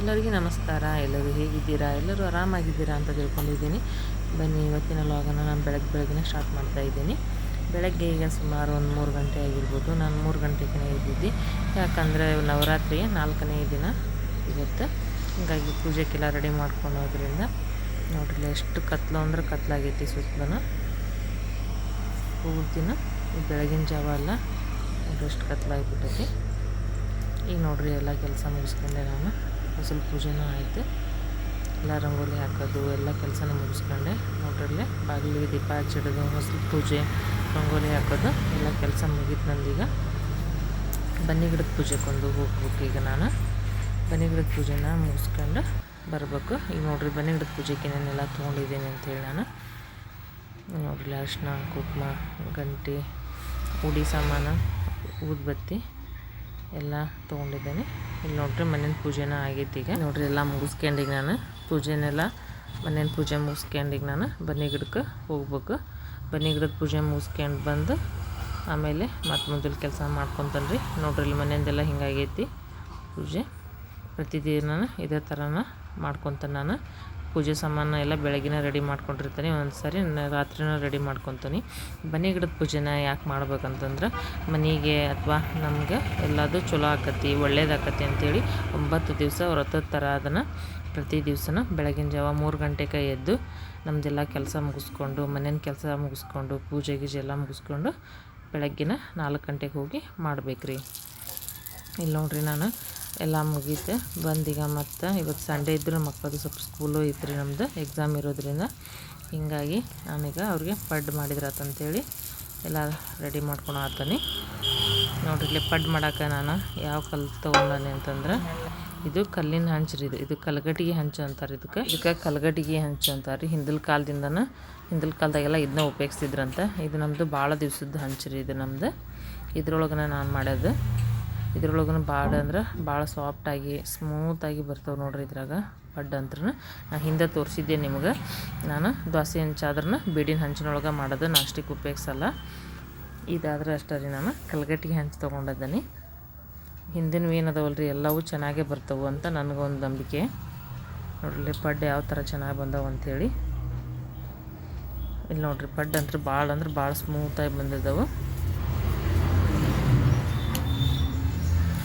ಎಲ್ಲರಿಗೂ ನಮಸ್ಕಾರ. ಎಲ್ಲರೂ ಹೇಗಿದ್ದೀರಾ? ಎಲ್ಲರೂ ಆರಾಮಾಗಿದ್ದೀರಾ ಅಂತ ತಿಳ್ಕೊಂಡಿದ್ದೀನಿ. ಬನ್ನಿ, ಇವತ್ತಿನ ಲಾಗನ್ನು ನಾನು ಬೆಳಗ್ಗೆ ಬೆಳಗ್ಗೆ ಸ್ಟಾರ್ಟ್ ಮಾಡ್ತಾ ಇದ್ದೀನಿ. ಬೆಳಗ್ಗೆ ಈಗ ಸುಮಾರು ಒಂದು ಮೂರು ಗಂಟೆ ಆಗಿರ್ಬೋದು. ನಾನು ಮೂರು ಗಂಟೆಗೆ ಇದ್ದಿದ್ದೆ ಯಾಕಂದರೆ ನವರಾತ್ರಿಯ ನಾಲ್ಕನೇ ದಿನ ಇವತ್ತು. ಹೀಗಾಗಿ ಪೂಜೆಗೆಲ್ಲ ರೆಡಿ ಮಾಡ್ಕೊಂಡೋದ್ರಿಂದ ನೋಡ್ರಿ ಎಷ್ಟು ಕತ್ಲು ಅಂದ್ರೆ ಕತ್ಲಾಗೈತಿ ಸುತ್ತಲೂ. ಪೂರ್ತಿನ ಬೆಳಗಿನ ಜಾವ ಎಲ್ಲ ಎಷ್ಟು ಕತ್ಲಾಗಿಬಿಟ್ಟೈತಿ ಈಗ ನೋಡ್ರಿ ಎಲ್ಲ ಕೆಲಸ ಮುಗಿಸ್ಕೊಂಡೆ ನಾನು. ಸ್ವಲ್ಪ ಪೂಜೆನೂ ಆಯಿತು. ಎಲ್ಲ ರಂಗೋಲಿ ಹಾಕೋದು, ಎಲ್ಲ ಕೆಲಸನೂ ಮುಗಿಸ್ಕೊಂಡೆ. ನೋಡ್ರಲ್ಲಿ, ಬಾಗಿಲಿಗೆ ದೀಪ ಹಚ್ಚಿಡೋದು ಹೊಸ ಪೂಜೆ, ರಂಗೋಲಿ ಹಾಕೋದು, ಎಲ್ಲ ಕೆಲಸ ಮುಗೀತು ನಂದೀಗ. ಬನ್ನಿ ಗಿಡದ ಪೂಜೆಗೊಂದು ಹೋಗ್ಬೇಕು ಈಗ ನಾನು. ಬನ್ನಿ ಗಿಡದ ಪೂಜೆನ ಮುಗಿಸ್ಕೊಂಡು ಬರಬೇಕು. ಈಗ ನೋಡ್ರಿ ಬನ್ನಿ ಗಿಡದ ಪೂಜೆಗೆ ನಾನೆಲ್ಲ ತೊಗೊಂಡಿದ್ದೀನಿ ಅಂತೇಳಿ ನಾನು. ನೋಡ್ರಿ ಅರ್ಶಿನ, ಕುಂಕುಮ, ಗಂಟೆ, ಉಡಿ ಸಾಮಾನು. ಊದ್ಬತ್ತಿ ಎಲ್ಲ ತೊಗೊಂಡಿದ್ದೇನೆ. ಇಲ್ಲಿ ನೋಡ್ರಿ ಮನೇನ ಪೂಜೆನ ಆಗೈತಿ ಈಗ. ನೋಡ್ರಿ ಎಲ್ಲ ಮುಗಿಸ್ಕೊಂಡೀಗ ನಾನು ಪೂಜೆನೆಲ್ಲ ಮನೇನ ಪೂಜೆ ಮುಗಿಸ್ಕೊಂಡೀಗ ನಾನು ಬನ್ನಿ ಗಿಡಕ್ಕೆ ಹೋಗ್ಬೇಕು. ಬನ್ನಿ ಗಿಡದ ಪೂಜೆ ಮುಗಿಸ್ಕೊಂಡು ಬಂದು ಆಮೇಲೆ ಮತ್ತೆ ಮುಂದಿನ ಕೆಲಸ ಮಾಡ್ಕೊತಾನೆ ರೀ ನೋಡ್ರಿ ಇಲ್ಲಿ ಮನೆಯಿಂದೆಲ್ಲ ಹಿಂಗಾಗೈತಿ ಪೂಜೆ. ಪ್ರತಿದಿನ ಇದೇ ಥರನ ಮಾಡ್ಕೊತಾನೆ ನಾನು. ಪೂಜೆ ಸಾಮಾನು ಎಲ್ಲ ಬೆಳಗಿನ ರೆಡಿ ಮಾಡ್ಕೊಂಡಿರ್ತೀನಿ. ಒಂದು ಸಾರಿ ರಾತ್ರಿನೂ ರೆಡಿ ಮಾಡ್ಕೊತೀನಿ. ಬನ್ನಿ ಗಿಡದ ಪೂಜೆನ ಯಾಕೆ ಮಾಡ್ಬೇಕಂತಂದ್ರೆ ಮನೆಗೆ ಅಥವಾ ನಮ್ಗೆ ಎಲ್ಲದು ಚಲೋ ಆಕತಿ, ಒಳ್ಳೇದಾಕತಿ ಅಂತೇಳಿ ಒಂಬತ್ತು ದಿವಸ ವ್ರತದ ಥರ ಅದನ್ನು ಪ್ರತಿ ದಿವಸನ ಬೆಳಗಿನ ಜಾವ ಮೂರು ಗಂಟೆಗೆ ಎದ್ದು ನಮ್ಮದೆಲ್ಲ ಕೆಲಸ ಮುಗಿಸ್ಕೊಂಡು, ಮನೇನ ಕೆಲಸ ಮುಗಿಸ್ಕೊಂಡು, ಪೂಜೆ ಗೀಜೆ ಎಲ್ಲ ಮುಗಿಸ್ಕೊಂಡು ಬೆಳಗ್ಗಿನ ನಾಲ್ಕು ಗಂಟೆಗೆ ಹೋಗಿ ಮಾಡಬೇಕ್ರಿ. ಇಲ್ಲಿ ನೋಡ್ರಿ ನಾನು ಎಲ್ಲ ಮುಗೀತು. ಬಂದೀಗ ಮತ್ತು ಇವತ್ತು ಸಂಡೇ ಇದ್ದರೂ ಮಕ್ಕಳದು ಸ್ವಲ್ಪ ಸ್ಕೂಲು ಇತ್ತು ನಮ್ಮದು ಎಕ್ಸಾಮ್ ಇರೋದ್ರಿಂದ. ಹೀಗಾಗಿ ನಾನೀಗ ಅವ್ರಿಗೆ ಪಡ್ ಮಾಡಿದ್ರಾತಂತೇಳಿ ಎಲ್ಲ ರೆಡಿ ಮಾಡ್ಕೊಂಡು ಆತನಿ. ನೋಡ್ರಿ ಇಲ್ಲಿ ಪಡ್ ಮಾಡೋಕೆ ನಾನು ಯಾವ ಕಲ್ಲು ತೊಗೊಂಡಾನೆ ಅಂತಂದ್ರೆ, ಇದು ಕಲ್ಲಿನ ಹಂಚ್ರಿ ಇದು. ಇದು ಕಲ್ಗಟ್ಟಿಗೆ ಹಂಚು ಅಂತಾರೆ ಇದಕ್ಕೆ. ಇದಕ್ಕೆ ಕಲ್ಗಟ್ಟಿಗೆ ಹಂಚು ಅಂತಾರೆ ಹಿಂದಿನ ಕಾಲದಿಂದನೂ ಹಿಂದಿನ ಕಾಲದಾಗೆಲ್ಲ ಇದನ್ನ ಉಪಯೋಗಿಸ್ತಿದ್ರಂತೆ. ಇದು ನಮ್ಮದು ಭಾಳ ದಿವ್ಸದ ರೀ ಇದು ನಮ್ಮದು ಇದ್ರೊಳಗನ ನಾನು ಮಾಡೋದು ಇದ್ರೊಳಗೂ ಭಾಳ ಅಂದ್ರೆ ಭಾಳ ಸಾಫ್ಟಾಗಿ ಸ್ಮೂತಾಗಿ ಬರ್ತವೆ ನೋಡ್ರಿ ಇದ್ರಾಗ ಪಡ್ಡು ಅಂತ್ರ ನಾನು ಹಿಂದೆ ತೋರಿಸಿದ್ದೆ ನಿಮ್ಗೆ. ನಾನು ದೋಸೆ ಹಂಚಾದ್ರೂ ಬೀಡಿನ ಹಂಚಿನೊಳಗೆ ಮಾಡೋದು ನಾಷ್ಟಿಕ್ ಉಪಯೋಗಿಸಲ್ಲ. ಇದಾದ್ರೆ ಅಷ್ಟೇ ರೀ ನಾನು ಕಲ್ಗಟ್ಟಿಗೆ ಹಂಚಿ ತೊಗೊಂಡಿದ್ದೀನಿ. ಹಿಂದಿನ ಏನದವಲ್ಲ ರೀ ಎಲ್ಲವೂ ಚೆನ್ನಾಗೇ ಬರ್ತವೆ ಅಂತ ನನಗೊಂದು ನಂಬಿಕೆ. ನೋಡ್ರಿ ಪಡ್ಡು ಯಾವ ಥರ ಚೆನ್ನಾಗಿ ಬಂದವು ಅಂಥೇಳಿ ಇಲ್ಲಿ ನೋಡ್ರಿ ಪಡ್ಡು ಅಂದ್ರೆ ಭಾಳ ಅಂದ್ರೆ ಭಾಳ ಸ್ಮೂತಾಗಿ ಬಂದಿದ್ದವು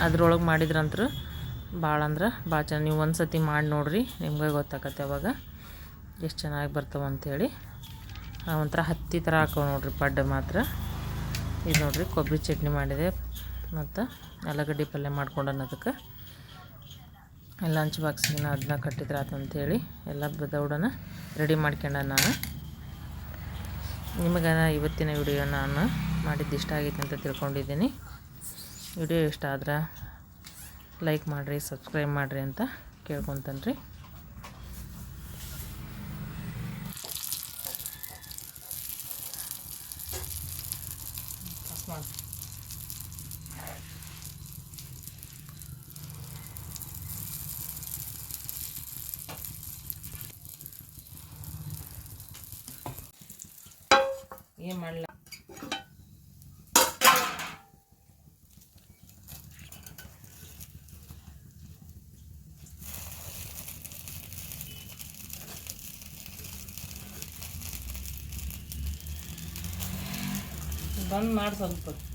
ಅದ್ರೊಳಗೆ ಮಾಡಿದ್ರಂತ್ರ ಭಾಳ ಅಂದ್ರೆ ಭಾಳ ಚೆನ್ನಾಗಿ ನೀವು ಒಂದು ಸತಿ ಮಾಡಿ ನೋಡಿರಿ, ನಿಮ್ಗೆ ಗೊತ್ತಾಗತ್ತೆ ಅವಾಗ. ಎಷ್ಟು ಚೆನ್ನಾಗಿ ಬರ್ತಾವೆ ಅಂಥೇಳಿ ಒಂಥರ ಹತ್ತಿ ಥರ ಹಾಕೋ ನೋಡಿರಿ, ಪಡ್ಡು ಮಾತ್ರ. ಇದು ನೋಡಿರಿ ಕೊಬ್ಬರಿ ಚಟ್ನಿ ಮಾಡಿದೆ. ಮತ್ತು ಆಲೂಗಡ್ಡೆ ಪಲ್ಯ ಮಾಡ್ಕೊಂಡು ಅದಕ್ಕೆ. ಲಂಚ್ ಬಾಕ್ಸಿಗೆ ಅದನ್ನ ಕಟ್ಟಿದ್ರೆ ಆತಂತೇಳಿ ಎಲ್ಲ ದೌಡನ ರೆಡಿ ಮಾಡ್ಕೊಂಡ ನಾನು. ನಿಮಗೆ ಇವತ್ತಿನ ವಿಡಿಯೋ ನಾನು ಮಾಡಿದ್ದು ಇಷ್ಟ ಆಗೈತೆ ಅಂತ ತಿಳ್ಕೊಂಡಿದ್ದೀನಿ. ವಿಡಿಯೋ ಇಷ್ಟ ಆದ್ರೆ ಲೈಕ್ ಮಾಡಿರಿ ಸಬ್ಸ್ಕ್ರೈಬ್ ಮಾಡಿರಿ ಅಂತ ಕೇಳ್ಕೊತಾನೆ ಏನು ಮಾಡಲ್ಲ ಬಂದ್ ಮಾಡಿ ಸ್ವಲ್ಪ.